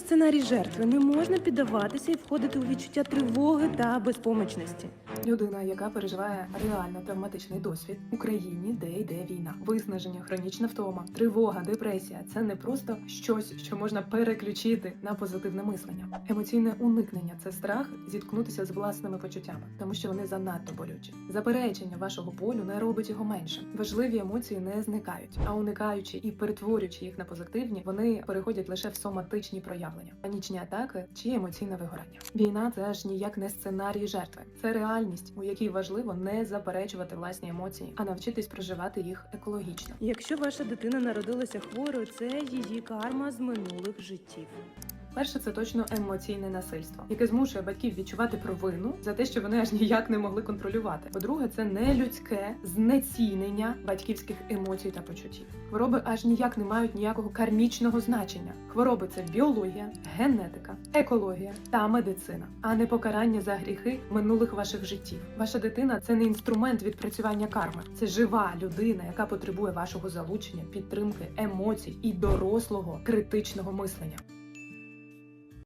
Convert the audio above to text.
сценарій жертви. Не можна піддаватися і входити у відчуття тривоги та безпомічності. Людина, яка переживає реально травматичний досвід в Україні, де йде війна, виснаження, хронічна втома, тривога, депресія це не просто щось, що можна переключити на позитивне мислення. Емоційне уникнення це страх зіткнутися з власними почуттями, тому що вони занадто болючі. Заперечення вашого болю не робить його меншим. Важливі емоції не зникають, а уникаючи і перетворюючи їх на позитивні, вони переходять лише в соматичні проявлення, панічні атаки чи емоційне вигорання. Війна це ж ніяк не сценарій жертви, це реальність, у якій важливо не заперечувати власні емоції, а навчитись проживати їх екологічно. Якщо ваша дитина народилася хворою, це її карма з минулих життів. Перше, це точно емоційне насильство, яке змушує батьків відчувати провину за те, що вони аж ніяк не могли контролювати. По-друге, це нелюдське знецінення батьківських емоцій та почуттів. Хвороби аж ніяк не мають ніякого кармічного значення. Хвороби це біологія, генетика, екологія та медицина, а не покарання за гріхи минулих ваших життів. Ваша дитина це не інструмент відпрацювання карми, це жива людина, яка потребує вашого залучення, підтримки, емоцій і дорослого критичного мислення.